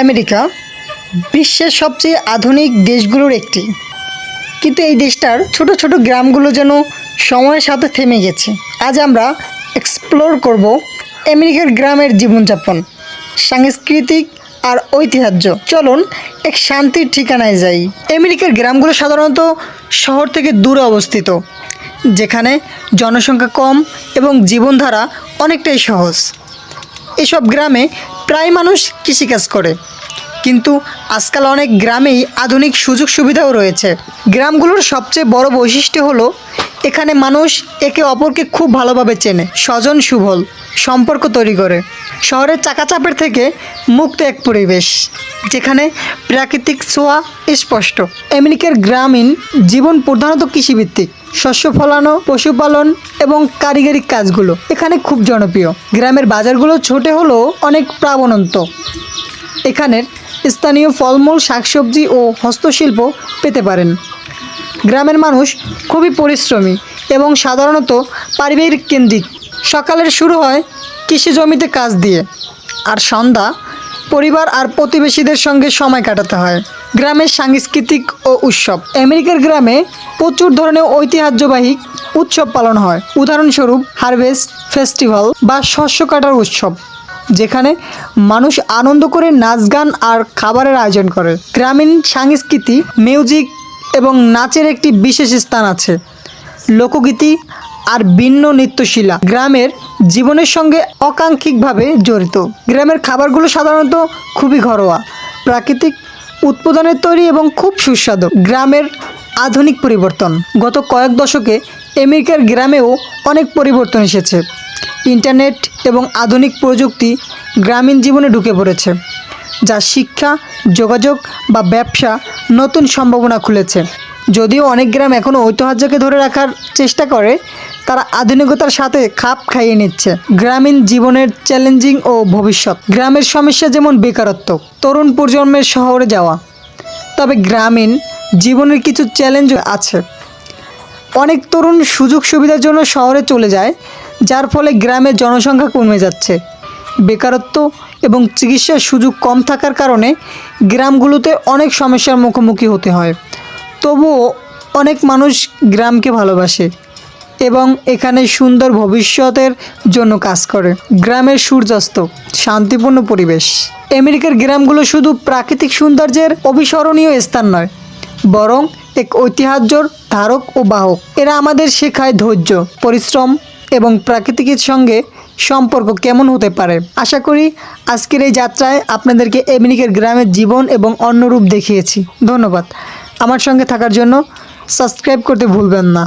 America বিশ্বের সবচেয়ে আধুনিক দেশগুলোর একটি। কিন্তু এই দেশটার ছোট ছোট গ্রামগুলো যেন সময়ের সাথে থেমে গেছে। আজ আমরা এক্সপ্লোর করব আমেরিকার গ্রামের জীবনযাপন, সাংস্কৃতিক আর ঐতিহ্য। চলুন এক শান্তির ঠিকানায় যাই। আমেরিকার গ্রামগুলো সাধারণত শহর থেকে দূরে অবস্থিত, যেখানে জনসংখ্যা কম এবং জীবনধারা অনেকটাই সহজ। এসব গ্রামে প্রায় মানুষ কৃষিকাজ করে। কিন্তু আজকাল অনেক গ্রামেই আধুনিক সুযোগ সুবিধাও রয়েছে। গ্রামগুলোর সবচেয়ে বড় বৈশিষ্ট্য হলো, এখানে মানুষ একে অপরকে খুব ভালোভাবে চেনে, স্বজন সুভল সম্পর্ক তৈরি করে। শহরের চাকাচাপের থেকে মুক্ত এক পরিবেশ, যেখানে প্রাকৃতিক ছোঁয়া স্পষ্ট। আমেরিকার গ্রামীণ জীবন প্রধানত কৃষিভিত্তিক, শস্য ফলানো, পশুপালন এবং কারিগরি কাজগুলো এখানে খুব জনপ্রিয়। গ্রামের বাজারগুলো ছোট হলেও অনেক প্রাণবন্ত এখানের স্থানীয় ফলমূল, শাকসবজি ও হস্তশিল্প পেতে পারেন। গ্রামের মানুষ খুবই পরিশ্রমী এবং সাধারণত পারিবারিক কেন্দ্রিক। সকালের শুরু হয় কৃষি জমিতে কাজ দিয়ে আর সন্ধ্যা পরিবার আর প্রতিবেশীদের সঙ্গে সময় কাটাতে হয়। গ্রামের সাংস্কৃতিক ও উৎসব। আমেরিকার গ্রামে প্রচুর ধরনের ঐতিহ্যবাহী উৎসব পালন হয়। উদাহরণস্বরূপ হারভেস্ট ফেস্টিভ্যাল বা শস্য কাটার উৎসব। যেখানে মানুষ আনন্দ করে নাচ গান আর খাবারের আয়োজন করে। গ্রামীণ সংস্কৃতি, মিউজিক এবং নাচের একটি বিশেষ স্থান আছে। লোকগীতি আর ভিন্ন নৃত্যশিলা গ্রামের জীবনের সঙ্গে অকাঙ্ক্ষিকভাবে জড়িত। গ্রামের খাবারগুলো সাধারণত খুবই ঘরোয়া, প্রাকৃতিক উৎপাদনের তৈরি এবং খুব সুস্বাদু। গ্রামের আধুনিক পরিবর্তন। গত কয়েক দশকে আমেরিকার গ্রামেও অনেক পরিবর্তন এসেছে। ইন্টারনেট এবং আধুনিক প্রযুক্তি গ্রামীণ জীবনে ঢুকে পড়েছে, যা শিক্ষা, যোগাযোগ বা ব্যবসা নতুন সম্ভাবনা খুলেছে। যদিও অনেক গ্রাম এখনও ঐতিহ্যকে ধরে রাখার চেষ্টা করে, তারা আধুনিকতার সাথে খাপ খাইয়ে নিচ্ছে। গ্রামীণ জীবনের চ্যালেঞ্জিং ও ভবিষ্যৎ। গ্রামের সমস্যা যেমন বেকারত্ব, তরুণ প্রজন্মের শহরে যাওয়া, তবে গ্রামীণ জীবনের কিছু চ্যালেঞ্জ আছে। অনেক তরুণ সুযোগ সুবিধার জন্য শহরে চলে যায় যার ফলে গ্রামের জনসংখ্যা কমে যাচ্ছে। বেকারত্ব এবং চিকিৎসার সুযোগ কম থাকার কারণে গ্রামগুলোতে অনেক সমস্যার মুখোমুখি হতে হয়। তবুও অনেক মানুষ গ্রামকে ভালোবাসে এবং এখানে সুন্দর ভবিষ্যতের জন্য কাজ করে। গ্রামের সূর্যাস্ত, শান্তিপূর্ণ পরিবেশ। আমেরিকার গ্রামগুলো শুধু প্রাকৃতিক সৌন্দর্যের অবিস্মরণীয় স্থান নয়, বরং এক ঐতিহ্যর ধারক ও বাহক। এরা আমাদের শেখায় ধৈর্য, পরিশ্রম এবং প্রাকৃতিকের সঙ্গে সম্পর্ক কেমন হতে পারে? আশা করি আজকের এই যাত্রায় আপনাদেরকে এমিনিকের গ্রামের জীবন এবং অন্য রূপ দেখিয়েছি। ধন্যবাদ। আমার সঙ্গে থাকার জন্য সাবস্ক্রাইব করতে ভুলবেন না।